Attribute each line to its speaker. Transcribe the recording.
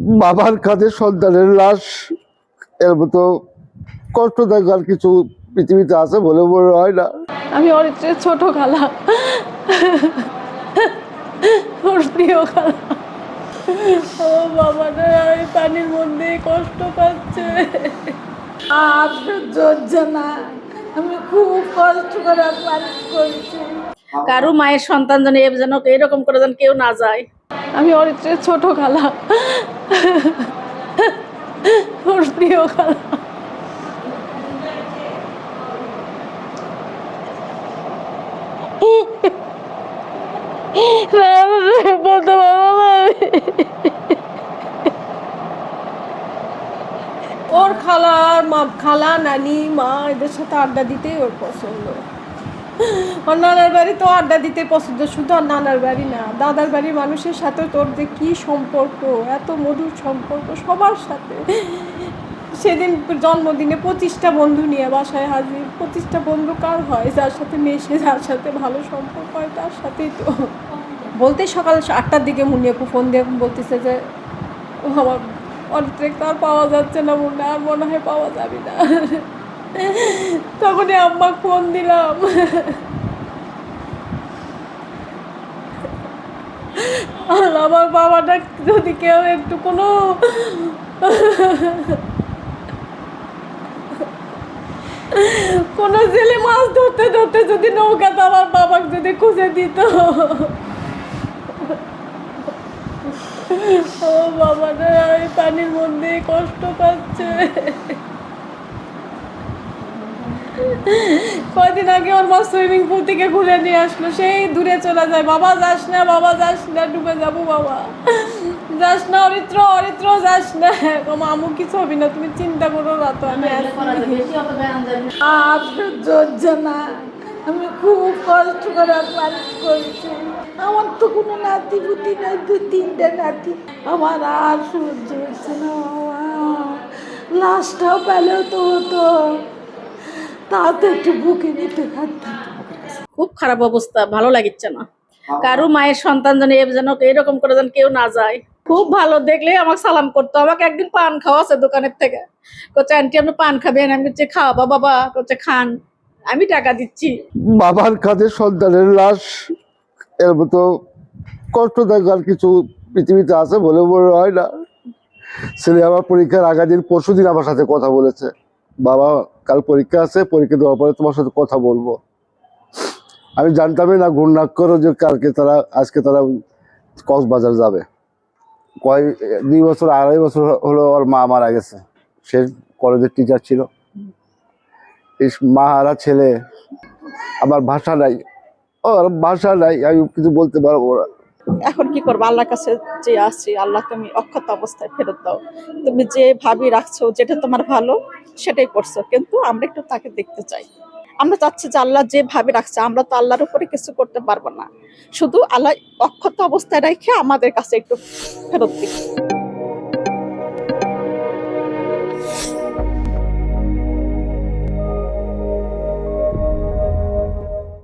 Speaker 1: বাবার কাঁধে সন্তানের লাশ এর মতো কষ্টদায়ক আর কিছু পৃথিবীতে আছে বলে মনে হয় না।
Speaker 2: আমি অরিত্রের ছোট খালা। ওর প্রিয় খালা। ও বাবা রে এই পানির মধ্যে কষ্ট পাচ্ছে।
Speaker 3: আর সহ্য না। আমি খুব কষ্ট করে পালিশ করছি
Speaker 2: কারও মায়ের সন্তান যেন এরকম করে যেন কেউ না যায়। আমি অরিত্রের ছোট খালা। ওর প্রিয় খালা।
Speaker 4: ওর মা খালা, নানি, মা, এদের সাথে আড্ডা দিতেই ওর পছন্দ। ওর নানার বাড়ি তো আড্ডা দিতে পছন্দ, শুধু আর নানার বাড়ি না, দাদার বাড়ির মানুষের সাথে তোর যে কী সম্পর্ক, এত মধুর সম্পর্ক সবার সাথে। সেদিন জন্মদিনে পঁচিশটা বন্ধু নিয়ে বাসায় হাজির, পঁচিশটা বন্ধু কার হয়? যার সাথে মেশে, যার সাথে ভালো সম্পর্ক হয়, তার সাথেই তো। বলতে সকাল আটটার দিকে মুনিয়াপু ফোন দিয়ে বলতেছে যে, আমার অনেক আর পাওয়া যাচ্ছে না মনে আর মনে হয় পাওয়া যাবে না। তখনই আম্মা ফোন দিলাম। আর আমার বাবাটা যদি কেউ একটু কোনো কোনো জেলে মাছ ধরতে ধরতে যদি নৌকাতে আমার বাবাকে যদি খুঁজে দিত। ও বাবা রে এই পানির মধ্যে কষ্ট পাচ্ছে। কয়দিন আগে ওর মা সুইমিং পুল থেকে ঘুরে নিয়ে আসলো। সেই দূরে চলে যায়। বাবা, যাস না, বাবা, যাস না, ডুবে যাব বাবা। যাস না, অরিত্র অরিত্র, যাস না। মামু কিছু হবি না, তুমি চিন্তা করো না তো, আমি
Speaker 3: না। আমি খুব কষ্ট করে পালিশ করছি। আমার তো কোনো নাতি পুতি নাই, দু তিনটে নাতি। আমার আর সহ্য হচ্ছে না লাশটাও পেলেও তো হতো। তাও তো একটু বুকে নিতে
Speaker 2: খুব খারাপ অবস্থা ভালো লাগিচ্ছে না। কারও মায়ের সন্তান যেন এ যেন এরকম করে যেন কেউ না যায়। খুব ভালো দেখলে আমাকে সালাম করতো। আমাকে একদিন পান খাওয়া আছে দোকানের থেকে। করছে আন্টি আপনি পান খাবেন? আমি বলছি খাওয়াবা বাবা। করছে খান আমি টাকা দিচ্ছি।
Speaker 1: বাবার কাঁধে সন্তানের লাশ এর মতো কষ্টদায়ক আর কিছু পৃথিবীতে আছে বলে মনে হয় না। ছেলে আমার পরীক্ষার আগের দিন পরশু দিন আমার সাথে কথা বলেছে। বাবা, কাল পরীক্ষা আছে, পরীক্ষা দেওয়ার পরে তোমার সাথে কথা বলব। আমি জানতামই না ঘূর্ণাক্ষরও যে কালকে তারা, আজকে তারা কক্সবাজার যাবে। কয়, দুই বছর, আড়াই বছর হলো ওর মা মারা গেছে। সে কলেজের টিচার ছিল। এই মা হারা ছেলে। আমার ভাষা নাই। ওর ভাষা নাই, আমি কিছু বলতে পারব না।
Speaker 5: এখন কি করব? আল্লাহর কাছে যে আসছি আল্লাহ তুমি অক্ষত অবস্থায় ফেরত দাও। তুমি যে ভাবি রাখছো, যেটা তোমার ভালো, সেটাই করছ। কিন্তু আমরা একটু তাকে দেখতে চাই। আমরা চাচ্ছি যে আল্লাহ যে ভাবে রাখছে, আমরা তো আল্লাহর উপরে কিছু করতে পারব না। শুধু আল্লাহ অক্ষত অবস্থায় রেখে আমাদের কাছে একটু ফেরত দিক।